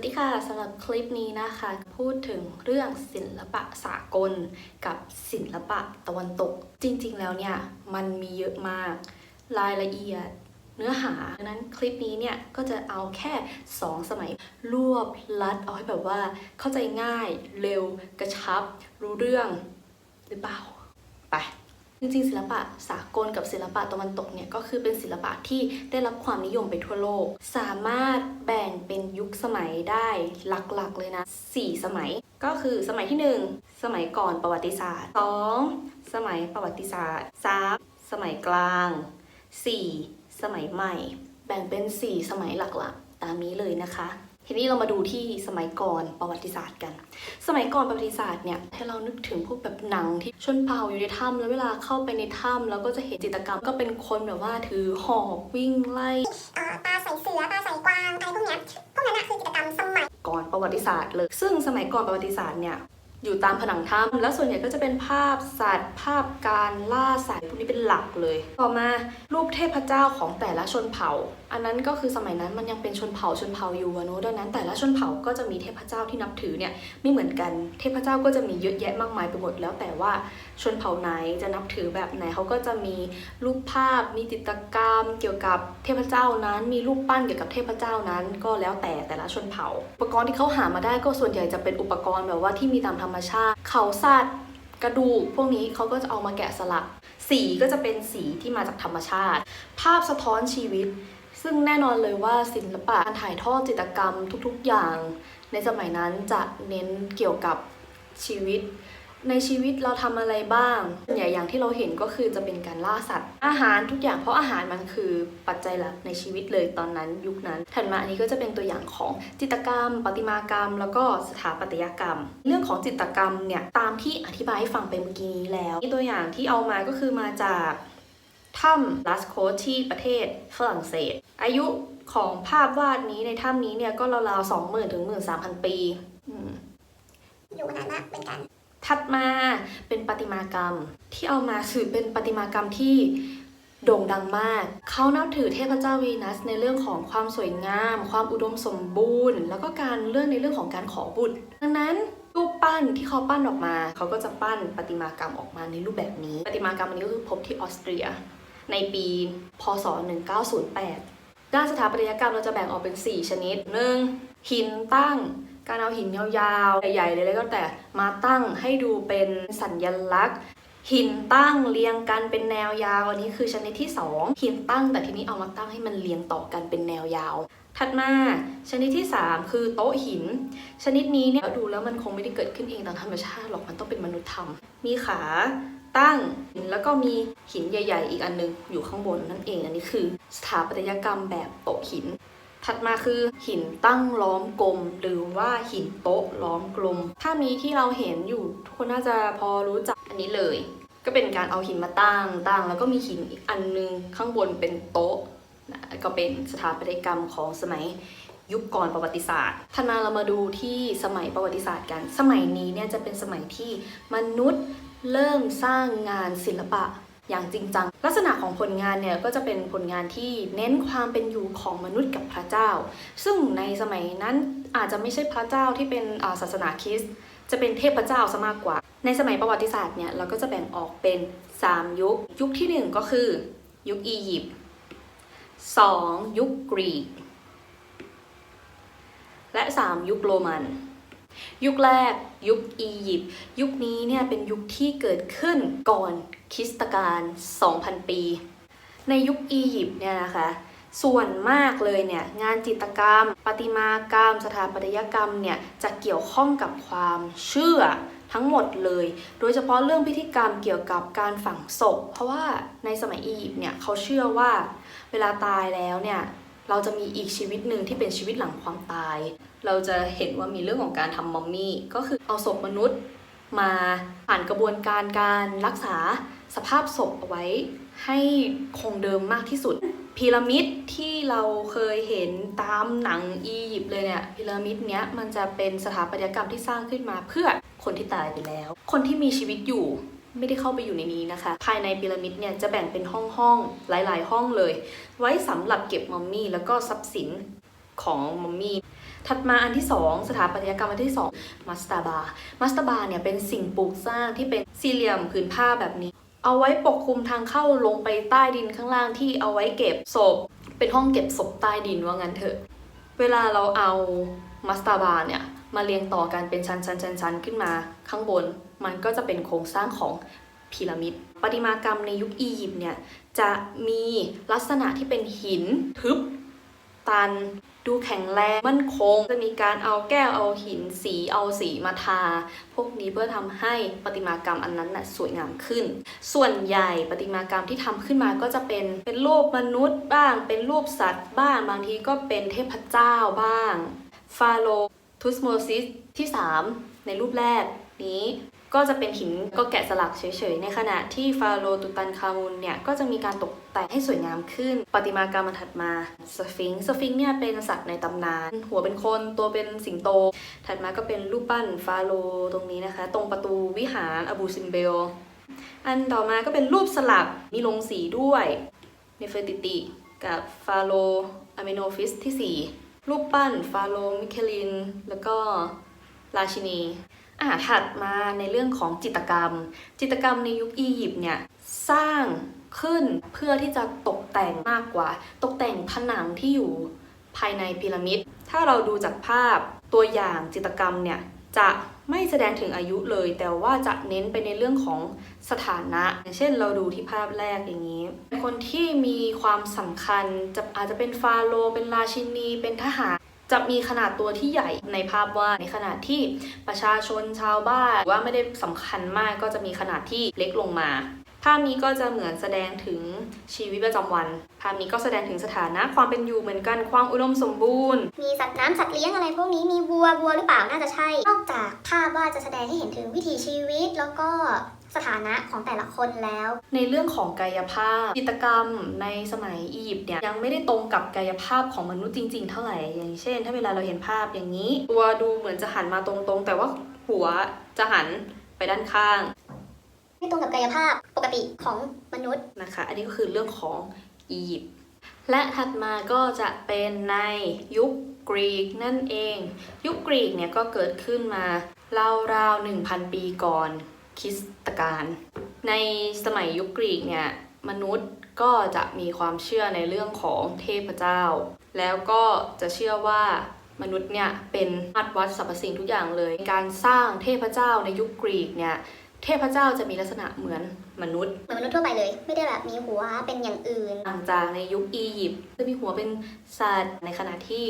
วัสดีค่ะสำหรับคลิปนี้นะคะ พูดถึงเรื่องศิลปะสากล กับศิลปะตะวันตก จริง ๆ แล้วเนี่ย มันมีเยอะมาก รายละเอียดเนื้อหาดังนั้นคลิปนี้เนี่ย ก็จะเอาแค่ 2 สมัยรวบลัด เอาให้แบบว่าเข้าใจง่ายเร็วกระชับ รู้เรื่องหรือเปล่า จริงๆศิลปะสากลกับศิลปะตะวันตกเนี่ยก็คือเป็นศิลปะที่ได้รับความนิยมไปทั่วโลก สามารถแบ่งเป็นยุคสมัยได้หลักๆเลยนะ 4 สมัย ก็คือสมัยที่ 1 สมัยก่อนประวัติศาสตร์ 2 สมัยประวัติศาสตร์ 3 สมัยกลาง 4 สมัยใหม่ แบ่งเป็น 4 สมัยหลักๆ ตามนี้เลยนะคะ ทีนี้เรามาดูที่สมัยก่อนประวัติศาสตร์กัน สมัยก่อนประวัติศาสตร์เนี่ยให้เรานึกถึงพวกแบบหนังที่ชนเผ่าอยู่ในถ้ำแล้วเวลาเข้าไปในถ้ำแล้วก็จะเห็นจิตรกรรมก็เป็นคนแบบว่าถือหอกวิ่งไล่เอ่อตาใส่เสือตาใส่กวางอะไรพวกเนี้ยพวกนั้นอะคือกิจกรรมสมัยก่อนประวัติศาสตร์เลย ซึ่งสมัยก่อนประวัติศาสตร์เนี่ย อยู่ตามผนังถ้ำแล้วส่วนใหญ่ก็จะเป็นภาพสัตว์ ภาพการล่าสัตว์พวกนี้เป็นหลักเลย ต่อมารูปเทพเจ้าของแต่ละชนเผ่า อันนั้นก็คือสมัยนั้นมันยังเป็นชนเผ่าชนเผ่าอยู่เนอะดังนั้น แต่ละชนเผ่าก็จะมีเทพเจ้าที่นับถือเนี่ยไม่เหมือนกัน เทพเจ้าก็จะมีเยอะแยะมากมายไปหมดแล้วแต่ว่าชนเผ่าไหนจะนับถือแบบไหนเขาก็จะมีรูปภาพ มีจิตรกรรม เกี่ยวกับเทพเจ้านั้น มีรูปปั้นเกี่ยวกับเทพเจ้านั้น ก็แล้วแต่แต่ละชนเผ่า อุปกรณ์ที่เขาหามาได้ก็ส่วนใหญ่จะเป็นอุปกรณ์แบบว่าที่มีตามธรรมชาติ เขาสัตว์กระดูกพวกนี้เขาก็จะเอามาแกะสลัก สีก็จะเป็นสีที่มาจากธรรมชาติ ภาพสะท้อนชีวิต ซึ่งแน่นอนเลยว่าศิลปะการถ่ายทอดจิตรกรรมทุกๆอย่าง ในสมัยนั้นจะเน้นเกี่ยวกับชีวิต ในชีวิตเราทำอะไรบ้างส่วนใหญ่อย่างที่เราเห็นก็คือจะเป็นการล่าสัตว์ อาหารทุกอย่างเพราะอาหารมันคือปัจจัยหลักในชีวิตเลยตอนนั้นยุคนั้น ถัดมาอันนี้ก็จะเป็นตัวอย่างของจิตกรรมประติมากรรม แล้วก็สถาปัตยกรรม เรื่องของจิตกรรมเนี่ยตามที่อธิบายให้ฟังไปเมื่อกี้นี้แล้วตัวอย่างที่เอามาก็คือมาจากถ้ำลัสโคที่ประเทศฝรั่งเศส อายุของภาพวาดนี้ในถ้ำนี้เนี่ยก็ราวๆสองหมื่นถึงหมื่นสามพันปีอยู่นานมากเหมือนกัน ถัดมาเป็นประติมากรรม ที่เอามาสือเป็นประติมากรรมที่โด่งดังมาก เขานับถือเทพเจ้าวีนัสในเรื่องของความสวยงาม ความอุดมสมบูรณ์ แล้วก็การเรื่องในเรื่องของการขอบุตร ดังนั้นรูปปั้นที่เขาปั้นออกมา เขาก็จะปั้นประติมากรรมออกมาในรูปแบบนี้ ประติมากรรมอันนี้ก็คือพบที่ออสเตรีย ในปี พศ 1908 ด้านสถาปัตยกรรมเราจะแบ่งออกเป็น 4 ชนิดหนึ่งหินตั้ง การเอาหินยาวๆ ใหญ่ๆเลยแล้วก็แต่มาตั้งให้ดูเป็นสัญญลักษณ์ หินตั้งเรียงกันเป็นแนวยาว อันนี้คือชนิดที่ 2 หินตั้งแต่ทีนี้เอามาตั้งให้มันเรียงต่อกันเป็นแนวยาว ถัดมาชนิดที่ 3 คือโต๊ะหิน ชนิดนี้เนี่ยดูแล้วมันคงไม่ได้เกิดขึ้นเองตามธรรมชาติหรอกมันต้องเป็นมนุษย์ทำมีขาตั้งแล้วก็มีหินใหญ่ ๆ อีกอันนึงอยู่ข้างบนนั่นเอง อันนี้คือ สถาปัตยกรรมแบบโต๊ะหิน ถัดมาคือหินตั้งล้อมกลม หรือว่าหินโต๊ะล้อมกลมภาพนี้ที่เราเห็นอยู่ทุกคนน่าจะพอรู้จักอันนี้เลย ก็เป็นการเอาหินมาตั้งตั้งแล้วก็มีหินอีกอันนึงข้างบนเป็นโต๊ะนะก็เป็นสถาปัตยกรรมของสมัยยุคก่อนประวัติศาสตร์ถัดมาเรามาดูที่สมัยประวัติศาสตร์กัน สมัยนี้เนี่ยจะเป็นสมัยที่มนุษย์เริ่มสร้างงานศิลปะ อย่างจริงจัง ลักษณะของผลงานเนี่ยก็จะเป็นผลงานที่เน้นความเป็นอยู่ของมนุษย์กับพระเจ้า ซึ่งในสมัยนั้นอาจจะไม่ใช่พระเจ้าที่เป็นศาสนาคริสต์จะเป็นเทพเจ้าซะมากกว่า ในสมัยประวัติศาสตร์เนี่ยเราก็จะแบ่งออกเป็น 3 ยุค ยุคทีหนึ่1 ก็คือ ยุคอียิปต์ 2. ยุคกรีก และ 3 ยุคโรมัน ยุคแรกยุคอียิปต์ยุคนี้เนี่ยเป็นยุคที่เกิดขึ้นก่อนคริสตกาล 2,000 ปี ในยุคอียิปต์เนี่ยนะคะส่วนมากเลยเนี่ยงานจิตรกรรม ประติมากรรม สถาปัตยกรรมเนี่ยจะเกี่ยวข้องกับความเชื่อทั้งหมดเลย โดยเฉพาะเรื่องพิธีกรรมเกี่ยวกับการฝังศพ เพราะว่าในสมัยอียิปต์เนี่ยเขาเชื่อว่าเวลาตายแล้วเนี่ย เราจะมีอีกชีวิตหนึ่งที่เป็นชีวิตหลังความตาย เราจะเห็นว่ามีเรื่องของการทำมัมมี่ก็คือเอาศพมนุษย์มาผ่านกระบวนการการรักษาสภาพศพเอาไว้ให้คงเดิมมากที่สุด พีระมิดที่เราเคยเห็นตามหนังอียิปต์เลยเนี่ยพีระมิดเนี้ยมันจะเป็นสถาปัตยกรรมที่สร้างขึ้นมาเพื่อคนที่ตายไปแล้ว คนที่มีชีวิตอยู่ ไม่ได้เข้าไปอยู่ในนี้นะคะ ภายในพีระมิดเนี่ยจะแบ่งเป็นห้องห้องๆหลาย ๆ ห้องเลย ไว้สำหรับเก็บมัมมี่แล้วก็ทรัพย์สินของมัมมี่ถัดมาอันที่ 2 สถาปัตยกรรมอันที่ 2 มัสตาบา มัสตาบาเนี่ยเป็นสิ่งปลูกสร้างที่เป็นสี่เหลี่ยมผืนผ้าแบบนี้ เอาไว้ปกคลุมทางเข้าลงไปใต้ดินข้างล่างที่เอาไว้เก็บศพ เป็นห้องเก็บศพใต้ดินว่างั้นเถอะ เวลาเราเอา มัสตาบาเนี่ยมาเรียงต่อกันเป็นชั้นชั้นชั้นชั้นขึ้นมาข้างบน มันก็จะเป็นโครงสร้างของพีระมิดประติมากรรมในยุคอียิปต์เนี่ยจะมีลักษณะที่เป็นหินทึบ ตัน ดูแข็งแรงมั่นคง จะมีการเอาแก้วเอาหินสีเอาสีมาทา พวกนี้เพื่อทำให้ประติมากรรมอันนั้นน่ะสวยงามขึ้น ส่วนใหญ่ประติมากรรมที่ทำขึ้นมาก็จะเป็นเป็นรูปมนุษย์บ้าง เป็นรูปสัตว์บ้าง บางทีก็เป็นเทพเจ้าบ้าง ฟาโรห์ทุสโมซิสที่ 3 ในรูปแรกนี้ก็จะเป็นหินก็แกะสลักเฉยๆ ในขณะที่ฟาโรตุตันคามุนเนี่ย ก็จะมีการตกแต่งให้สวยงามขึ้น ประติมากรรมถัดมาสฟิงค์สฟิงค์เนี่ยเป็นสัตว์ในตำนาน หัวเป็นคนตัวเป็นสิงโต ถัดมาก็เป็นรูปปั้นฟาโรตรงนี้นะคะ ตรงประตูวิหารอบูซิมเบล อันต่อมาก็เป็นรูปสลักมีลงสีด้วยเนเฟอร์ติติ กับฟาโรอะเมโนฟิสที่ 4 รูปปั้นฟาโรมิเคลิน แล้วก็ราชินีอ่าถัดมาในเรื่องของจิตกรรม จิตกรรมในยุคอียิปต์เนี่ยสร้างขึ้นเพื่อที่จะตกแต่งมากกว่า ตกแต่งผนังที่อยู่ภายในพีระมิด ถ้าเราดูจากภาพตัวอย่างจิตกรรมเนี่ย จะไม่แสดงถึงอายุเลย แต่ว่าจะเน้นไปในเรื่องของสถานะ อย่างเช่นเราดูที่ภาพแรกอย่างนี้ คนที่มีความสำคัญจะอาจจะเป็นฟาโรห์เป็นราชินี เป็นทหาร จะมีขนาดตัวที่ใหญ่ในภาพวาดในขณะที่ประชาชนชาวบ้านว่าไม่ได้สำคัญมากก็จะมีขนาดที่เล็กลงมา ภาพนี้ก็จะเหมือนแสดงถึงชีวิตประจำวัน ภาพนี้ก็แสดงถึงสถานะความเป็นอยู่เหมือนกันความอุดมสมบูรณ์ มีสัตว์น้ำสัตว์เลี้ยงอะไรพวกนี้มีวัววัวหรือเปล่าน่าจะใช่ นอกจากภาพว่าจะแสดงให้เห็นถึงวิถีชีวิตแล้วก็สถานะของแต่ละคนแล้ว ในเรื่องของกายภาพจิตรกรรมในสมัยอียิปต์เนี่ยยังไม่ได้ตรงกับกายภาพของมนุษย์จริง ๆ เท่าไหร่อย่างเช่น ถ้าเวลาเราเห็นภาพอย่างนี้ ตัวดูเหมือนจะหันมาตรงๆ แต่ว่าหัวจะหันไปด้านข้าง ไม่ตรงกับกายภาพปกติของมนุษย์นะคะ อันนี้ก็คือเรื่องของอียิปต์และถัดมาก็จะเป็นในยุคกรีกนั่นเอง ยุคกรีกเนี่ยก็เกิดขึ้นมาราวๆ1,000 ปีก่อนคริสตกาลในสมัยยุคกรีกเนี่ยมนุษย์ก็จะมีความเชื่อในเรื่องของเทพเจ้า แล้วก็จะเชื่อว่ามนุษย์เนี่ยเป็นมัดวัดสรรพสิ่งทุกอย่างเลย การสร้างเทพเจ้าในยุคกรีกเนี่ย เทพเจ้าจะมีลักษณะเหมือนมนุษย์ เหมือนมนุษย์ทั่วไปเลย ไม่ได้แบบมีหัวเป็นอย่างอื่น ต่างจากในยุคอียิปต์จะมีหัวเป็นสัตว์ในขณะที่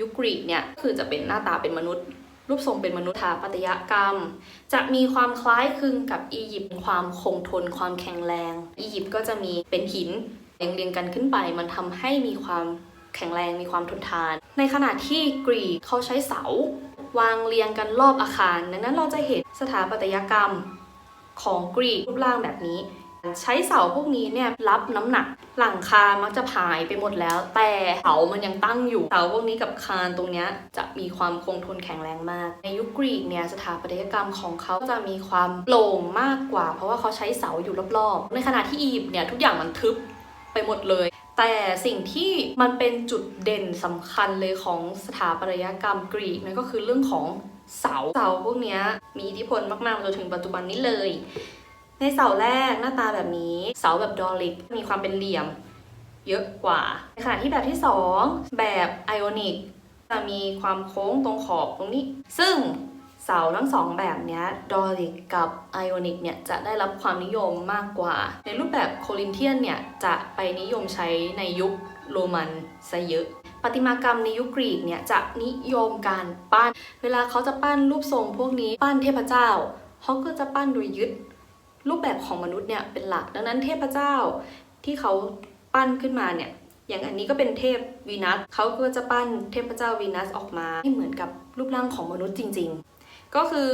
ยุคกรีกเนี่ยคือจะเป็นหน้าตาเป็นมนุษย์ รูปทรงเป็นมนุษย์ถาปัตยกรรม จะมีความคล้ายคลึงกับอียิปต์ความคงทนความแข็งแรง อียิปต์ก็จะมีเป็นหินเรียงเรียงๆกันขึ้นไป มันทำให้มีความแข็งแรงมีความทนทาน ในขณะที่กรีกเขาใช้เสา วางเรียงกันรอบอาคาร ดังนั้นเราจะเห็นสถาปัตยกรรมของกรีกรูปร่างแบบนี้ ใช้เสาพวกนี้เนี่ยรับน้ำหนัก หลังคามักจะผายไปหมดแล้ว แต่เสามันยังตั้งอยู่ เสาพวกนี้กับคานตรงนี้จะมีความคงทนแข็งแรงมาก ในยุคกรีกเนี่ยสถาปัตยกรรมของเขาจะมีความโปร่งมากกว่า เพราะว่าเขาใช้เสาอยู่รอบๆ ในขณะที่อียิปต์เนี่ยทุกอย่างมันทึบไปหมดเลย แต่สิ่งที่มันเป็นจุดเด่นสำคัญเลยของสถาปัตยกรรมกรีกนั่นก็คือเรื่องของเสา เสาพวกนี้มีอิทธิพลมากๆจนถึงปัจจุบันนี้เลย ในเสาแรกหน้าตาแบบนี้ เสาแบบดอริก มีความเป็นเหลี่ยมเยอะกว่า ในขณะที่แบบที่ 2 แบบไอออนิกจะมีความโค้งตรงขอบตรงนี้ ซึ่ง เสาทั้งสองแบบนี้ดอริกกับไอออนิกเนี่ยจะได้รับความนิยมมากกว่า ในรูปแบบโคลินเทียนเนี่ยจะไปนิยมใช้ในยุคโรมันซะเยอะประติมากรรมในยุคกรีกเนี่ยจะนิยมการปั้น เวลาเขาจะปั้นรูปทรงพวกนี้ปั้นเทพเจ้าเขาก็จะปั้นโดยยึดรูปแบบของมนุษย์เนี่ยเป็นหลัก ดังนั้นเทพเจ้าที่เขาปั้นขึ้นมาเนี่ยอย่างอันนี้ก็เป็นเทพวีนัสเขาก็จะปั้นเทพเจ้าวีนัสออกมาให้เหมือนกับรูปร่างของมนุษย์จริง ก็คือ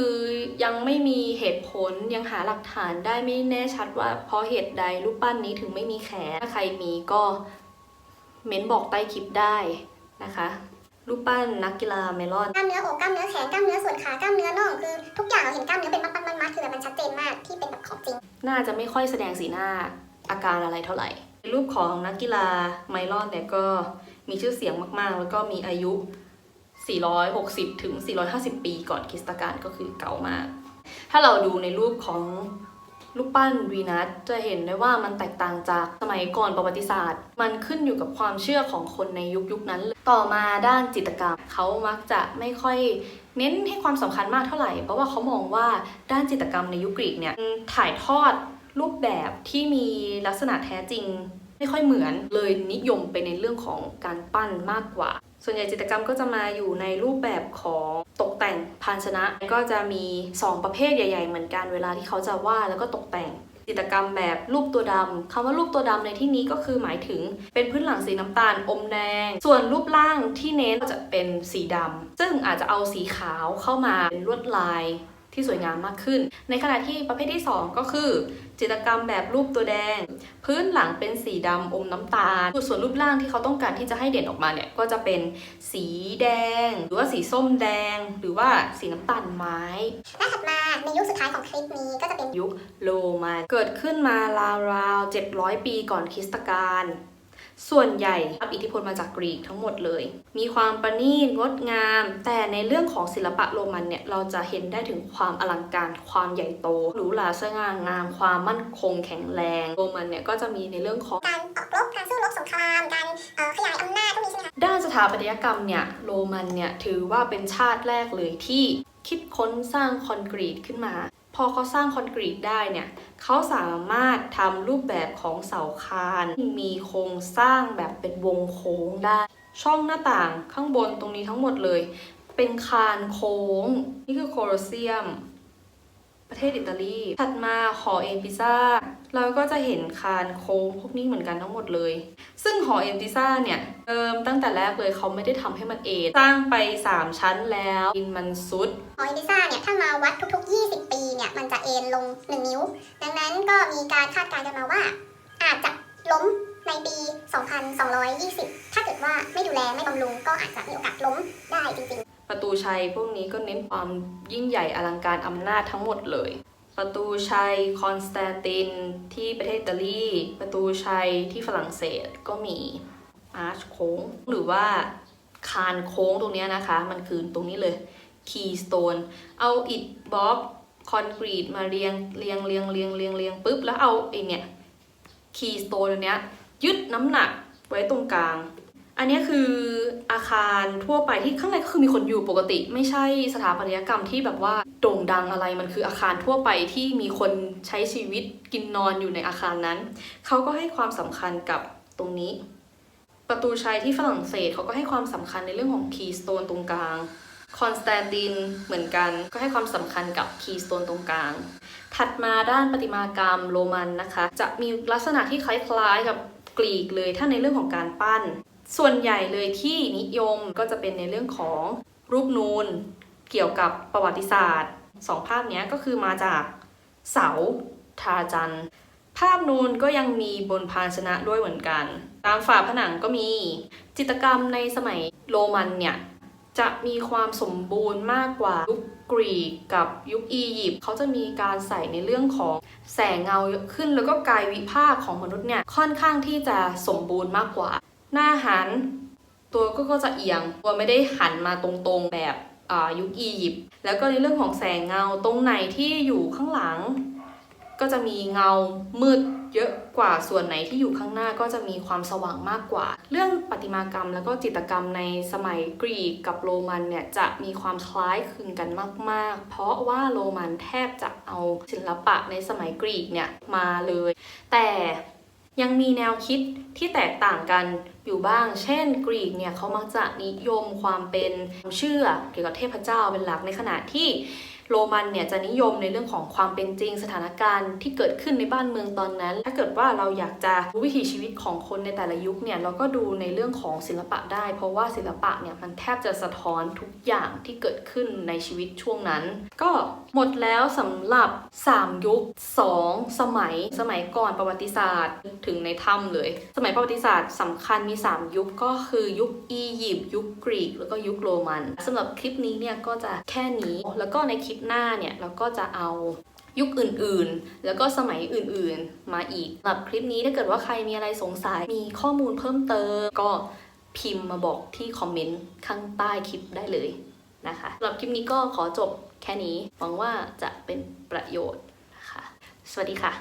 ยังไม่มีเหตุผลยังหาหลักฐานได้ไม่แน่ชัดว่าเพราะเหตุใดรูปปั้นนี้ถึงไม่มีแขน ถ้าใครมีก็เม้นบอกใต้คลิปได้นะคะรูปปั้นนักกีฬาเมลอนกล้ามเนื้ออกกล้ามเนื้อแขนกล้ามเนื้อส่วนขากล้ามเนื้อน่องคือทุกอย่างเราเห็นกล้ามเนื้อเป็นมัดๆมัดๆคือแบบมันชัดเจนมากที่เป็นแบบของจริง น่าจะไม่ค่อยแสดงสีหน้าอาการอะไรเท่าไหร่ รูปของนักกีฬาไมลอนเนี่ยก็มีชื่อเสียงมากๆ แล้วก็มีอายุ 460 ถึง 450 ปีก่อนคริสตกาลก็คือเก่ามาก ถ้าเราดูในรูปของรูปปั้นวีนัสจะเห็นได้ว่ามันแตกต่างจากสมัยก่อนประวัติศาสตร์ มันขึ้นอยู่กับความเชื่อของคนในยุคยุคนั้น ต่อมาด้านจิตกรรมเขามักจะไม่ค่อยเน้นให้ความสำคัญมากเท่าไหร่ เพราะว่าเขามองว่าด้านจิตกรรมในยุคกรีกเนี่ยถ่ายทอดรูปแบบที่มีลักษณะแท้จริง ไม่ค่อยเหมือนเลยนิยมไปในเรื่องของการปั้นมากกว่า ส่วนใหญ่จิตรกรรมก็จะมาอยู่ในรูปแบบของตกแต่งภาชนะ ก็จะมี 2 ประเภทใหญ่ ๆ เหมือนกันเวลาที่เขาจะวาดแล้วก็ตกแต่ง จิตรกรรมแบบรูปตัวดำคำว่ารูปตัวดำในที่นี้ก็คือหมายถึงเป็นพื้นหลังสีน้ำตาลอมแดง ส่วนรูปร่างที่เน้นจะเป็นสีดำซึ่งอาจจะเอาสีขาวเข้ามาเป็นลวดลาย ที่สวยงามมากขึ้น ในขณะที่ประเภทที่ 2 ก็คือ จิตรกรรมแบบรูปตัวแดง พื้นหลังเป็นสีดำอมน้ำตาล ส่วนรูปร่างที่เขาต้องการที่จะให้เด่นออกมาเนี่ยก็จะเป็นสีแดง หรือว่าสีส้มแดง หรือว่าสีน้ำตาลไม้และถัดมาในยุคสุดท้ายของคลิปนี้ก็จะเป็นยุคโรมันเกิดขึ้นมาราวๆ700 ปีก่อนคริสตกาล ส่วนใหญ่รับอิทธิพลมาจากกรีกทั้งหมดเลย มีความประณีตงดงาม แต่ในเรื่องของศิลปะโรมันเนี่ยเราจะเห็นได้ถึงความอลังการความใหญ่โตหรูหราสง่างาม ความมั่นคงแข็งแรงโรมันเนี่ยก็จะมีในเรื่องของการออกรบการสู้รบสงครามการเอ่อขยายอำนาจพวกนี้ใช่ไหมคะด้านสถาปัตยกรรมเนี่ยโรมันเนี่ยถือว่าเป็นชาติแรกเลยที่คิดค้นสร้างคอนกรีตขึ้นมา พอเขาสร้างคอนกรีตได้เนี่ยเขาสามารถทำรูปแบบของเสาคานมีโครงสร้างแบบเป็นวงโค้งได้ ช่องหน้าต่างข้างบนตรงนี้ทั้งหมดเลย เป็นคานโค้ง นี่คือโคลอเซียม ประเทศอิตาลี ถัดมาหอเอ็นพิซ่าเราก็จะเห็นคานโค้งพวกนี้เหมือนกันทั้งหมดเลย ซึ่งหอเอ็นพิซ่าเนี่ยเริ่มตั้งแต่แรกเลยเขาไม่ได้ทำให้มันเองสร้างไป 3 ชั้นแล้วดินมันซุด หอเอินดิซ่าเนี่ยถ้ามาวัดทุกๆ 20 ปี เนี่ยมันจะเอ็นลง 1 นิ้ว ดังนั้นก็มีการคาดการณ์กันมาว่า อาจจะล้มในปี 2220 ถ้าเกิดว่าไม่ดูแลไม่บำรุงก็อาจจะมีโอกาสล้มได้จริงๆ ประตูชัยพวกนี้ก็เน้นความยิ่งใหญ่อลังการอำนาจทั้งหมดเลย ประตูชัยคอนสแตนตินที่ประเทศอิตาลี ประตูชัยที่ฝรั่งเศสก็มีอาร์ชโค้ง หรือว่าคานโค้งตรงนี้นะคะ มันคือตรงนี้เลยคีย์สโตนเอาอิฐบล็อก คอนกรีตมาเรียงเรียงเรียงเรียงเรียงเรียงปุ๊บแล้วเอาไอเนี่ยคีย์สโตนเนี้ยยึดน้ำหนักไว้ตรงกลาง อันนี้คืออาคารทั่วไปที่ข้างในก็คือมีคนอยู่ปกติ ไม่ใช่สถาปัตยกรรมที่แบบว่าโด่งดังอะไรมันคืออาคารทั่วไปที่มีคนใช้ชีวิตกินนอนอยู่ในอาคารนั้น เขาก็ให้ความสำคัญกับตรงนี้ ประตูชัยที่ฝรั่งเศสเขาก็ให้ความสำคัญในเรื่องของคีย์สโตนตรงกลาง คอนสแตนตินเหมือนกัน ก็ให้ความสำคัญกับคีย์สโตนตรงกลาง ถัดมาด้านประติมากรรมโรมันนะคะ จะมีลักษณะที่คล้ายๆกับกรีกเลยถ้าในเรื่องของการปั้น ส่วนใหญ่เลยที่นิยมก็จะเป็นในเรื่องของรูปนูนเกี่ยวกับประวัติศาสตร์สองภาพนี้ก็คือมาจากเสาทาจัน ภาพนูนก็ยังมีบนภาชนะด้วยเหมือนกัน ตามฝาผนังก็มี จิตรกรรมในสมัยโรมันเนี่ย จะมีความสมบูรณ์มากกว่ายุคกรีกกับยุคอียิปต์เขาจะมีการใส่ในเรื่องของแสงเงาเยอะขึ้นแล้วก็กายวิภาคของมนุษย์เนี่ยค่อนข้างที่จะสมบูรณ์มากกว่า หน้าหันตัวก็จะเอียง ตัวไม่ได้หันมาตรงๆแบบอ่ายุคอียิปต์แล้วก็ในเรื่องของแสงเงาตรงไหนที่อยู่ข้างหลัง ก็จะมีเงามืดเยอะกว่าส่วนไหนที่อยู่ข้างหน้าก็จะมีความสว่างมากกว่า เรื่องประติมากรรมแล้วก็จิตรกรรมในสมัยกรีกกับโรมันเนี่ยจะมีความคล้ายคลึงกันมาก ๆ เพราะว่าโรมันแทบจะเอาศิลปะในสมัยกรีกเนี่ยมาเลย แต่ยังมีแนวคิดที่แตกต่างกันอยู่บ้าง เช่น กรีกเนี่ยเขามักจะนิยมความเป็นเชื่อเกี่ยวกับเทพเจ้าเป็นหลักในขณะที่ โรมันเนี่ยจะนิยมในเรื่องของความเป็นจริงสถานการณ์ที่เกิดขึ้นในบ้านเมืองตอนนั้น ถ้าเกิดว่าเราอยากจะรู้วิถีชีวิตของคนในแต่ละยุคเนี่ยเราก็ดูในเรื่องของศิลปะได้ เพราะว่าศิลปะเนี่ยมันแทบจะสะท้อนทุกอย่างที่เกิดขึ้นในชีวิตช่วงนั้น ก็หมดแล้วสำหรับ 3 ยุค 2 สมัย สมัยก่อนประวัติศาสตร์ถึงในถ้ำเลย สมัยประวัติศาสตร์สำคัญมี 3 ยุคก็คือยุคอียิปต์ยุคกรีก แล้วก็ยุคโรมันสำหรับคลิปนี้เนี่ยก็จะแค่นี้แล้วก็ในคลิปย์หน้าเนี่ยเราก็จะเอายุคอื่นๆ แล้วก็สมัยอื่นๆ มาอีกหรับคลิปนี้ถ้าเกิดว่าใครมีอะไรสงสัย มีข้อมูลเพิ่มเติม ก็พิมพ์มาบอกที่คอมเมนต์ข้างใต้คลิปได้เลยนะคะสำหรับคลิปนี้ก็ขอจบแค่นี้ หวังว่าจะเป็นประโยชน์นะคะ สวัสดีค่ะ